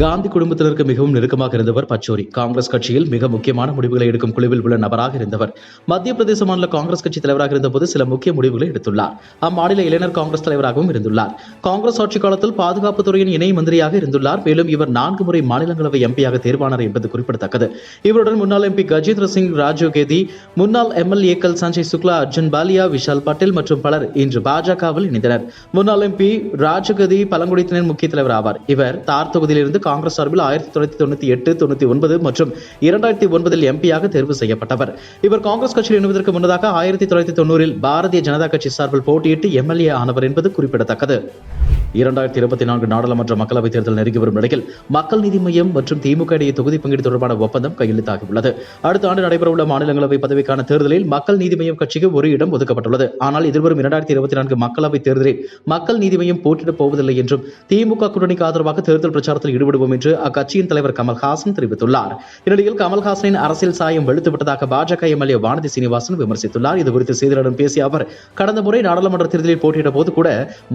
காந்தி குடும்பத்தினருக்கு மிகவும் நெருக்கமாக இருந்தவர் பச்சோரி. காங்கிரஸ் கட்சியில் மிக முக்கியமான முடிவுகளை எடுக்கும் குழுவில் உள்ள நபராக இருந்தவர். மத்திய பிரதேச மாநில காங்கிரஸ் கட்சி தலைவராக இருந்தபோது சில முக்கிய முடிவுகளை எடுத்துள்ளார். அம்மாநில இளைஞர் காங்கிரஸ் தலைவராகவும் இருந்துள்ளார். காங்கிரஸ் ஆட்சி காலத்தில் பாதுகாப்பு துறையின் இணை மந்திரியாக இருந்துள்ளார். மேலும் இவர் நான்கு முறை மாநிலங்களவை எம்பியாக தேர்வானார் என்பது குறிப்பிடத்தக்கது. இவருடன் முன்னாள் எம்பி கஜேந்திர சிங் ராஜீவ் கேதி முன்னாள் எம்எல்ஏக்கள் சஞ்சய் சுக்லா அர்ஜுன் பாலியா விஷால் பட்டேல் மற்றும் பலர் இன்று பாஜகவில் இணைந்தனர். முன்னாள் எம்பி ராஜகதி பழங்குடியினர் முக்கிய தலைவர் ஆவார் இவர் தார் தொகுதியிலிருந்து காங்கிரஸ் சார்பில் ஆயிரத்தி தொள்ளாயிரத்தி தொண்ணூத்தி எட்டு தொண்ணூத்தி ஒன்பது மற்றும் இரண்டாயிரத்தி ஒன்பதில் எம்பியாக தேர்வு செய்யப்பட்டவர். இவர் காங்கிரஸ் கட்சியில் இணைவதற்கு முன்னதாக ஆயிரத்தி தொள்ளாயிரத்தி தொண்ணூறில் பாரதிய ஜனதா கட்சி சார்பில் போட்டியிட்டு எம்எல்ஏ ஆனவர் என்பது குறிப்பிடத்தக்கது. இரண்டாயிரத்தி இருபத்தி நான்கு நாடாளுமன்ற மக்களவைத் தேர்தல் நெருங்கி வரும் நிலையில் மக்கள் நீதி மையம் மற்றும் திமுக இடையே தொகுதி பங்கீடு தொடர்பான ஒப்பந்தம் கையெழுத்தாகியுள்ளது. அடுத்த ஆண்டு நடைபெறவுள்ள மாநிலங்களவை பதவிக்கான தேர்தலில் மக்கள் நீதி மையம் கட்சிக்கு ஒரு இடம் ஒதுக்கப்பட்டுள்ளது. ஆனால் எதிர்வரும் இரண்டாயிரத்தி இருபத்தி நான்கு மக்களவைத் தேர்தலில் மக்கள் நீதி மையம் போட்டியிடப் போவதில்லை என்றும் திமுக கூட்டணிக்கு ஆதரவாக தேர்தல் பிரச்சாரத்தில் ஈடுபடுவோம் என்று அக்கட்சியின் தலைவர் கமல்ஹாசன் தெரிவித்துள்ளார். இந்நிலையில் கமல்ஹாசனின் அரசியல் சாயம் வெளுத்துவிட்டதாக பாஜக எம்எல்ஏ வானதி சீனிவாசன் விமர்சித்துள்ளார். இதுகுறித்து செய்தியாளர்களிடம் பேசிய அவர் கடந்த முறை நாடாளுமன்ற தேர்தலில் போட்டியிட்ட போது கூட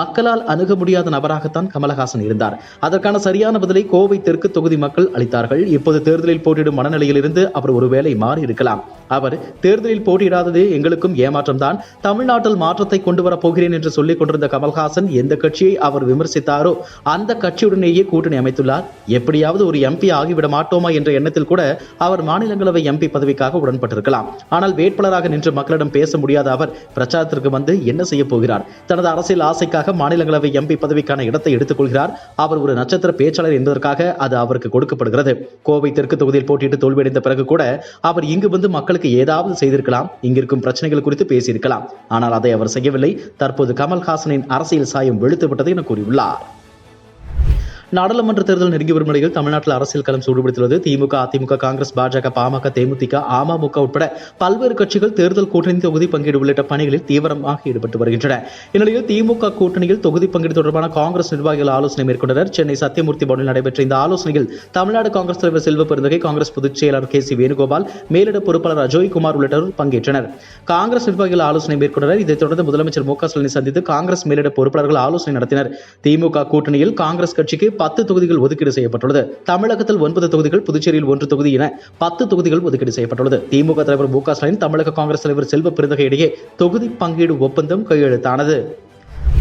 மக்களால் அணுக முடியாத நபராகத்தான் கமலஹாசன் இருந்தார். அதற்கான சரியான பதிலை கோவை தெற்கு தொகுதி மக்கள் அளித்தார்கள். இப்போது தேர்தலில் போட்டியிடும் மனநிலையில் இருந்து அவர் ஒருவேளை மாறி இருக்கலாம் அவர் தேர்தலில் போட்டியிடாதது எங்களுக்கும் ஏமாற்றம்தான். தமிழ்நாட்டில் மாற்றத்தை கொண்டு வரப் போகிறேன் என்று சொல்லிக் கொண்டிருந்த கமல்ஹாசன் எந்த கட்சியை அவர் விமர்சித்தாரோ அந்த கட்சியுடனேயே கூட்டணி அமைத்துள்ளார். எப்படியாவது ஒரு எம்பி ஆகிவிட மாட்டோமா என்ற எண்ணத்தில் கூட அவர் மாநிலங்களவை எம்பி பதவிக்காக உடன்பட்டிருக்கலாம். ஆனால் வேட்பாளராக நின்று மக்களிடம் பேச முடியாத அவர் பிரச்சாரத்திற்கு வந்து என்ன செய்ய போகிறார்? தனது அரசியல் ஆசைக்காக மாநிலங்களவை எம்பி பதவிக்கான இடத்தை எடுத்துக் கொள்கிறார். அவர் ஒரு நட்சத்திர பேச்சாளர் என்பதற்காக அது அவருக்கு கொடுக்கப்படுகிறது. கோவை தெற்கு தொகுதியில் போட்டியிட்டு தோல்வியடைந்த பிறகு கூட அவர் இங்கு வந்து மக்களுக்கு ஏதாவது செய்திருக்கலாம். இங்கிருக்கும் பிரச்சனைகள் குறித்து பேசியிருக்கலாம். ஆனால் அதை அவர் செய்யவில்லை. தற்போது கமல்ஹாசனின் அரசியல் சாயம் வெளுத்துவிட்டது என கூறியுள்ளார். நாடாளுமன்ற தேர்தல் நெருங்கி வரும் நிலையில் தமிழ்நாட்டில் அரசியல் களம் சூடுபிடித்துள்ளது. திமுக அதிமுக காங்கிரஸ் பாஜக பாமக தேமுதிக அமமுக உட்பட பல்வேறு கட்சிகள் தேர்தல் கூட்டணி தொகுதி பங்கீடு உள்ளிட்ட பணிகளில் தீவிரமாக ஈடுபட்டு வருகின்றன. இந்நிலையில் திமுக கூட்டணியில் தொகுதி பங்கீடு தொடர்பான காங்கிரஸ் நிர்வாகிகள் ஆலோசனை மேற்கொண்டனர். சென்னை சத்தியமூர்த்தி பவனில் நடைபெற்ற இந்த ஆலோசனையில் தமிழ்நாடு காங்கிரஸ் தலைவர் செல்வ பெருந்தகை காங்கிரஸ் பொதுச் செயலாளர் கே சி வேணுகோபால் மேலிட பொறுப்பாளர் அஜோய் குமார் உள்ளிட்டோர் பங்கேற்றனர். காங்கிரஸ் நிர்வாகிகள் ஆலோசனை மேற்கொண்டனர். இதைத் தொடர்ந்து முதலமைச்சர் மு க ஸ்டாலினை சந்தித்து காங்கிரஸ் மேலிட பொறுப்பாளர்கள் ஆலோசனை நடத்தினர். திமுக கூட்டணியில் காங்கிரஸ் கட்சிக்கு பத்து தொகுதிகள் ஒதுக்கீடு செய்யப்பட்டுள்ளது. தமிழகத்தில் ஒன்பது தொகுதிகள் புதுச்சேரியில் ஒன்று தொகுதி என பத்து தொகுதிகள் ஒதுக்கீடு செய்யப்பட்டுள்ளது. திமுக தலைவர் மு க ஸ்டாலின் தமிழக காங்கிரஸ் தலைவர் செல்வ பெருந்தகை இடையே தொகுதி பங்கீடு ஒப்பந்தம் கையெழுத்தானது.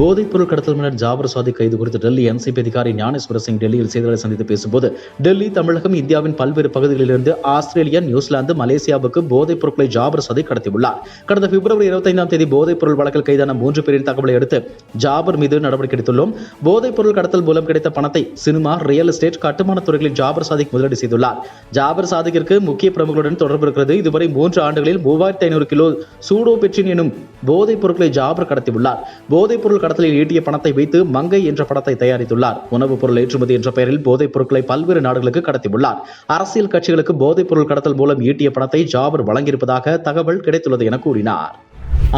போதைப் பொருள் கடத்தல் மன்னர் ஜாபர் சாதிக் கைது குறித்து டெல்லி என்சிபி அதிகாரி ஞானேஸ்வர சிங் டெல்லியில் செய்தியாளர் சந்தித்து பேசும்போது டெல்லி தமிழகம் இந்தியாவின் பல்வேறு பகுதிகளிலிருந்து ஆஸ்திரேலியா நியூசிலாந்து மலேசியாவுக்கு போதைப் பொருட்களை ஜாபர் சாதிக் கடத்தியுள்ளார். கடந்த பிப்ரவரி இருபத்தைந்தாம் தேதி போதைப் பொருள் வழக்கில் கைதான மூன்று பேரின் தகவலை அடுத்து ஜாபர் மீது நடவடிக்கை எடுத்துள்ளோம். போதைப் பொருள் கடத்தல் மூலம் கிடைத்த பணத்தை சினிமா ரியல் எஸ்டேட் கட்டுமான துறைகளில் ஜாபர் சாதிக் முதலீடு செய்துள்ளார். ஜாபர் சாதிக்கிற்கு முக்கிய பிரமுகளுடன் தொடர்பு இருக்கிறது. இதுவரை மூன்று ஆண்டுகளில் மூவாயிரத்தி ஐநூறு கிலோ சூடோ பெற்றின் எனும் போதைப் பொருட்களை ஜாபர் கடத்தியுள்ளார். போதைப் பொருள் கடத்தலில் ஈட்டிய பணத்தை வைத்து மங்கை என்ற படத்தை தயாரித்துள்ளார். உணவுப் பொருள் ஏற்றுமதி என்ற பெயரில் போதைப் பொருட்களை பல்வேறு நாடுகளுக்கு கடத்தியுள்ளார். அரசியல் கட்சிகளுக்கு போதைப் பொருள் கடத்தல் மூலம் ஈட்டிய பணத்தை ஜாபர் வழங்கியிருப்பதாக தகவல் கிடைத்துள்ளது என கூறினார்.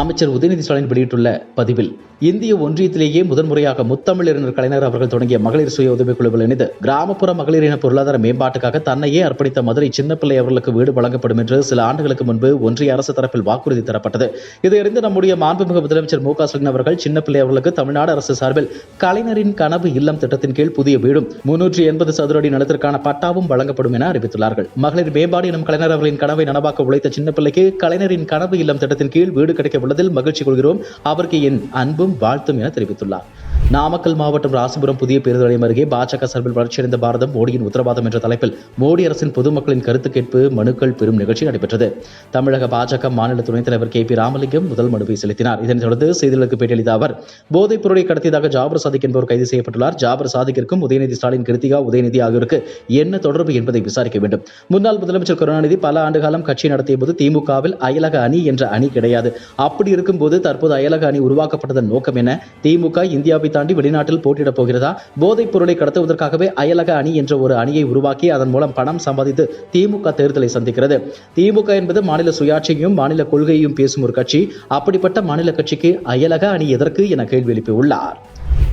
அமைச்சர் உதயநிதி ஸ்டாலின் வெளியிட்டுள்ள பதிவில் இந்திய ஒன்றியத்திலேயே முதன்முறையாக முத்தமிழறிஞர் கலைஞர் அவர்கள் தொடங்கிய மகளிர் சுய உதவிக்குழுவில் இணைந்து கிராமப்புற மகளிரின பொருளாதார மேம்பாட்டுக்காக தன்னையே அர்ப்பணித்த மதுரை சின்னப்பிள்ளை அவர்களுக்கு வீடு வழங்கப்படும் என்று சில ஆண்டுகளுக்கு முன்பு ஒன்றிய அரசு தரப்பில் வாக்குறுதி தரப்பட்டது. இதையறிந்து நம்முடைய மாண்புமிகு முதலமைச்சர் மு க ஸ்டாலின் அவர்கள் சின்னப்பிள்ளை அவர்களுக்கு தமிழ்நாடு அரசு சார்பில் கலைஞரின் கனவு இல்லம் திட்டத்தின் கீழ் புதிய வீடும் முன்னூற்றி எண்பது சதுர அடி நிலத்திற்கான பட்டாவும் வழங்கப்படும் என அறிவித்துள்ளார்கள். மகளிர் மேம்பாடு எனும் கலைஞர் அவர்களின் கனவை நனவாக்க உழைத்த சின்னப்பிள்ளைக்கு கலைஞரின் கனவு இல்லம் திட்டத்தின் கீழ் வீடு கிடைக்க உள்ளதில் மகிழ்ச்சி கொள்கிறோம். அவருக்கு என் அன்பும் வாழ்த்தும் என தெரிவித்துள்ளார். நாமக்கல் மாவட்டம் ராசிபுரம் புதிய பேருந்து நிலையம் அருகே பாஜக சார்பில் வளர்ச்சியடைந்த பாரதம் மோடியின் உத்தரவாதம் என்ற தலைப்பில் மோடி அரசின் பொதுமக்களின் கருத்து கேட்பு மனுக்கள் பெறும் நிகழ்ச்சி நடைபெற்றது. தமிழக பாஜக மாநில துணைத் தலைவர் கே பி ராமலிங்கம் முதல் மனுவை செலுத்தினார். இதனைத் தொடர்ந்து செய்தியாளருக்கு பேட்டியளித்த அவர் போதைப் பொருளை கடத்தியதாக ஜாபர் சாதிக் என்பவர் கைது செய்யப்பட்டுள்ளார். ஜாபர் சாதிக்கிற்கும் உதயநிதி ஸ்டாலின் கிருத்திகா உதயநிதி ஆகியோருக்கு என்ன தொடர்பு என்பதை விசாரிக்க வேண்டும். முன்னாள் முதலமைச்சர் கருணாநிதி பல ஆண்டு காலம் கட்சி நடத்திய போது திமுகவில் அயலக அணி என்ற அணி கிடையாது. அப்படி இருக்கும்போது தற்போது அயலக அணி உருவாக்கப்பட்டதன் நோக்கம் என்ன? திமுக இந்தியாவை தாண்டி வெளிநாட்டில் போட்டியிடப் போகிறதா? போதைப் பொருளை கடத்துவதற்காகவே அயலக அணி என்ற ஒரு அணியை உருவாக்கி அதன் மூலம் பணம் சம்பாதித்து திமுக தேர்தலை சந்திக்கிறது. திமுக என்பது மாநில சுயாட்சியையும் மாநில கொள்கையையும் பேசும் ஒரு கட்சி. அப்படிப்பட்ட மாநில கட்சிக்கு அயலக அணி எதற்கு என கேள்வி எழுப்பியுள்ளார்.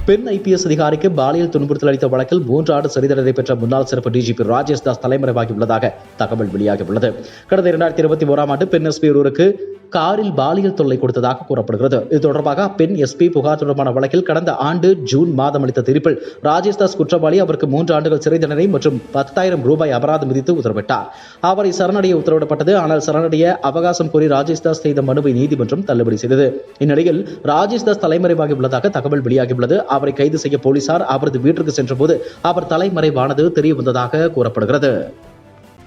பெண் ஐபிஎஸ் அதிகாரிக்கு பாலியல் துன்புறுத்தல் அளித்த வழக்கில் மூன்று ஆண்டு சிறை தண்டனை பெற்ற முன்னாள் சிறப்பு டிஜிபி ராஜேஷ் தாஸ் தலைமறைவாகியுள்ளதாக தகவல் வெளியாகியுள்ளது. கடந்த இரண்டாயிரத்தி இருபத்தி ஓராம் ஆண்டு பெண் எஸ்பி ஒருவருக்கு காரில் பாலியல் தொல்லை கொடுத்ததாக கூறப்படுகிறது. இது தொடர்பாக பெண் எஸ்பி புகார் தொடர்பான வழக்கில் கடந்த ஆண்டு ஜூன் மாதம் அளித்த தீர்ப்பில் ராஜேஷ் தாஸ் குற்றவாளி அவருக்கு மூன்று ஆண்டுகள் சிறை தண்டனை மற்றும் பத்தாயிரம் ரூபாய் அபராதம் விதித்து உத்தரவிட்டார். அவரை சரணடைய உத்தரவிடப்பட்டது. ஆனால் சரணடைய அவகாசம் கோரி ராஜேஷ் தாஸ் செய்த மனுவை நீதிமன்றம் தள்ளுபடி செய்தது. இந்நிலையில் ராஜேஷ் தாஸ் தலைமறைவாகி உள்ளதாக தகவல் வெளியாகியுள்ளது. அவரை கைது செய்ய போலீசார் அவரது வீட்டிற்கு சென்றபோது அவர் தலைமறைவானது தெரிய வந்ததாக கூறப்படுகிறது.